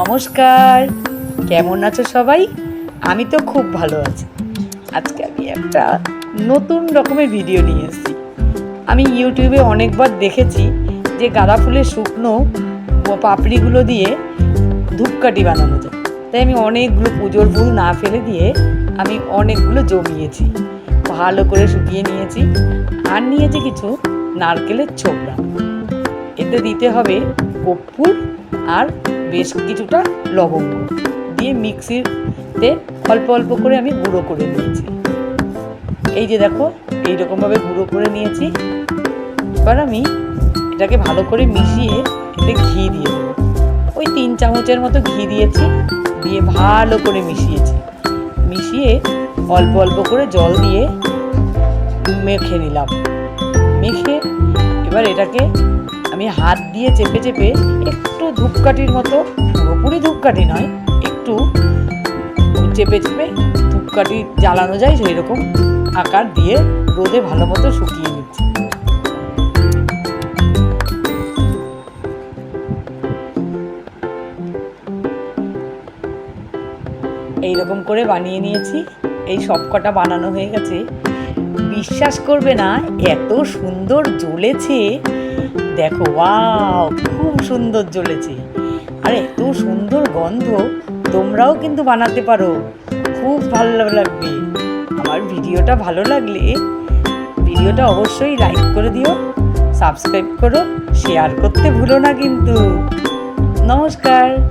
নমস্কার। কেমন আছো সবাই? আমি তো খুব ভালো আছি। আজকে আমি একটা নতুন রকমের ভিডিও নিয়ে এসেছি। আমি ইউটিউবে অনেকবার দেখেছি যে গাঁদা ফুলের শুকনো পাপড়িগুলো দিয়ে ধূপকাঠি বানানো যায়। তাই আমি অনেকগুলো পুজোর ফুল না ফেলে দিয়ে আমি অনেকগুলো জমিয়েছি। ভালো করে শুকিয়ে নিয়েছি আর নিয়েছি কিছু নারকেলের ছোবড়া। এতে দিতে হবে কর্পূর আর বেশ কিছুটা লবঙ্গ দিয়ে মিক্সিতে অল্প অল্প করে আমি গুঁড়ো করে নিয়েছি। এই যে দেখো, এইরকমভাবে গুঁড়ো করে নিয়েছি। এবার আমি এটাকে ভালো করে মিশিয়ে এতে ঘি দিয়ে দেবো। ওই তিন চামচের মতো ঘি দিয়েছি, দিয়ে ভালো করে মিশিয়েছি। মিশিয়ে অল্প অল্প করে জল দিয়ে মেখে নিলাম। মেখে এবার এটাকে আমি হাত দিয়ে চেপে চেপে একটু ধূপকাঠির মতো, পুরোপুরি ধূপকাঠি নয়, একটু চেপে চেপে ধূপকাঠি জ্বালানো যায় সেই রকম আকার দিয়ে রোদে ভালো মতো শুকিয়ে নিচ্ছি। এই রকম করে বানিয়ে নিয়েছি, এই সবকটা বানানো হয়ে গেছে। বিশ্বাস করবে না, এত সুন্দর জ্বলেছে। দেখো, ওয়াও, খুব সুন্দর জ্বলেছে। আর এত সুন্দর গন্ধ, তোমরাও কিন্তু বানাতে পারো। খুব ভালো লাগবে। আমার ভিডিওটা ভালো লাগলে, ভিডিওটা অবশ্যই লাইক করে দিও সাবস্ক্রাইব করো শেয়ার করতে ভুলো না কিন্তু। নমস্কার।